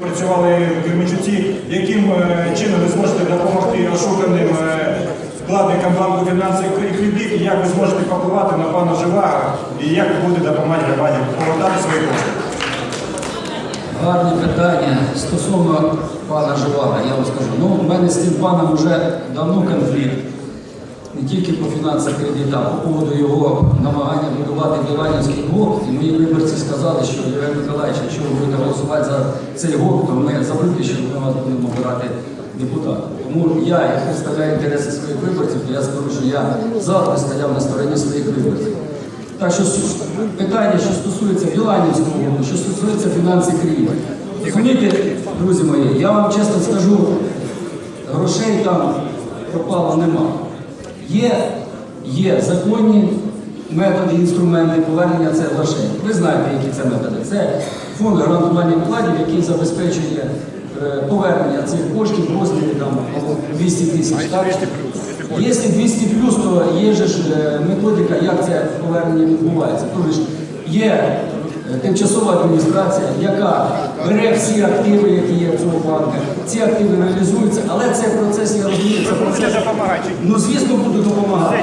Працювали в Кременчуці, яким е, чином ви зможете допомогти ошуканим е, вкладникам банку фінансових кредит, і як ви зможете попливати на пана Живаго, і як ви будете допомагати громаді повертати свої кошти? Гарне питання стосовно пана Живаga, я вам скажу. Ну, в мене з цим паном вже давно конфлікт. Не тільки по фінансах кредита, а по поводу його намагання будувати Біланівський ГОК. І мої виборці сказали, що Юрій Миколаївич, якщо ви будете голосувати за цей ГОК, то ми за виключення ми вас будемо обирати депутатом. Тому я, як представляю інтереси своїх виборців, то я скажу, що я завжди стояв на стороні своїх виборців. Так що питання, що стосується Біланівського що стосується фінансів країни. Розумієте, друзі мої, я вам чесно скажу, грошей там пропало нема. Є, є законні методи, інструменти повернення цих грошей. Ви знаєте, які це методи. Це фонд гарантування вкладів, який забезпечує е, повернення цих коштів в розмірі там 200 тисяч. Якщо 200 плюс, то є ж е, методика, як це повернення відбувається. Тобто є тимчасова адміністрація, яка бере всі активи, які є в цьому банку. Ці активи реалізуються, але це процес, я розумію, це процес. Ну, звісно, буду допомагати.